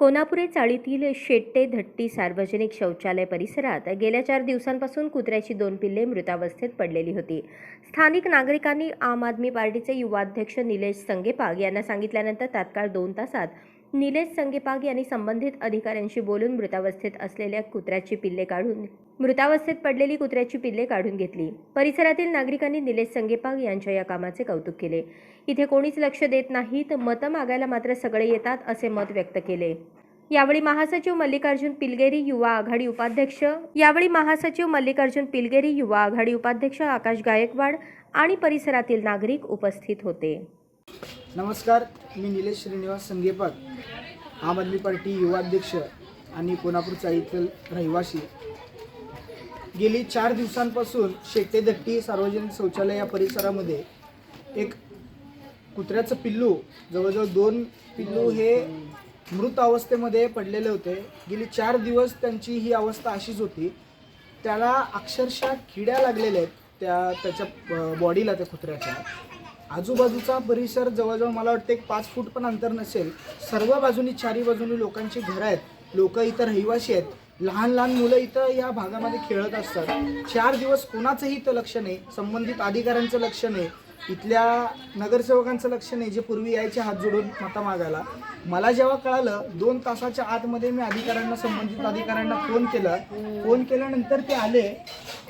कोल्हापुरे चाळीतील शेट्टे धट्टी सार्वजनिक शौचालय परिसरात गेल्या चार दिवसांपासून कुत्र्याची दोन पिल्ले मृतावस्थेत पडलेली होती. स्थानिक नागरिकांनी आम आदमी पार्टीचे युवाध्यक्ष निलेश संगेपाग यांना सांगितल्यानंतर तात्काळ दोन तासात निलेश संगेपाग यांनी संबंधित अधिकाऱ्यांशी बोलून मृतावस्थेत असलेल्या कुत्र्याची पिल्ले काढून मृतावस्थेत पडलेली कुत्र्याची पिल्ले काढून घेतली. परिसरातील नागरिकांनी निलेश संगेपाग यांच्या या कामाचे कौतुक केले. इथे कोणीच लक्ष देत नाहीत मतं मागायला मात्र सगळे येतात असे मत व्यक्त केले. यावेळी महासचिव मल्लिकार्जुन पिलगेरी युवा आघाडी उपाध्यक्ष यावेळी महासचिव मल्लिकार्जुन पिलगेरी युवा आघाडी उपाध्यक्ष आकाश गायकवाड आणि परिसरातील नागरिक उपस्थित होते. नमस्कार मी निलेश श्रीनिवास संगेपाक आम आदमी पार्टी युवाध्यक्ष आणि कोल्हापूर चाळीतील रहिवासी. गेली चार दिवसांपासून शेटेदट्टी सार्वजनिक शौचालय या परिसरामध्ये एक कुत्र्याचं पिल्लू जवळजवळ दोन पिल्लू हे मृत अवस्थेमध्ये पडलेले होते. गेली चार दिवस त्यांची ही अवस्था अशीच होती. त्याला अक्षरशः किड्या लागलेल्या आहेत त्या त्याच्या बॉडीला त्या कुत्र्याच्या. आजूबाजूचा परिसर जवळजवळ मला वाटतं एक पाच फूट पण अंतर नसेल. सर्व बाजूनी चारी बाजूनी लोकांची घरं आहेत. लोक इथं रहिवासी आहेत. लहान लहान मुलं इथं या भागामध्ये खेळत असतात. चार दिवस कोणाचंही इथं लक्ष नाही. संबंधित अधिकाऱ्यांचं लक्ष नाही. इथल्या नगरसेवकांचं लक्ष नाही जे पूर्वी यायचे हात जोडून मता मागायला. मला जेव्हा कळालं दोन तासाच्या आतमध्ये मी अधिकाऱ्यांना संबंधित अधिकाऱ्यांना फोन केला. फोन केल्यानंतर ते आले.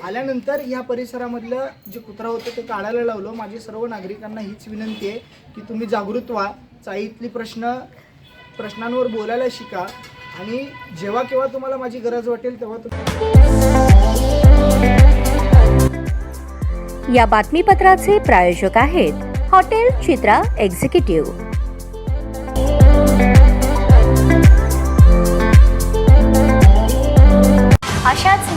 आल्यानंतर या परिसरामधलं जे कुत्रा होतं ते काढायला लावलं. माझी सर्व नागरिकांना हीच विनंती आहे की तुम्ही जागृत व्हा. चाळीतली प्रश्न प्रश्नांवर बोलायला शिका. आणि जेव्हा केव्हा तुम्हाला माझी गरज वाटेल तेव्हा तुम्ही या बातमीपत्राचे प्रायोजक आहेत हॉटेल चित्रा एक्झिक्युटिव्ह.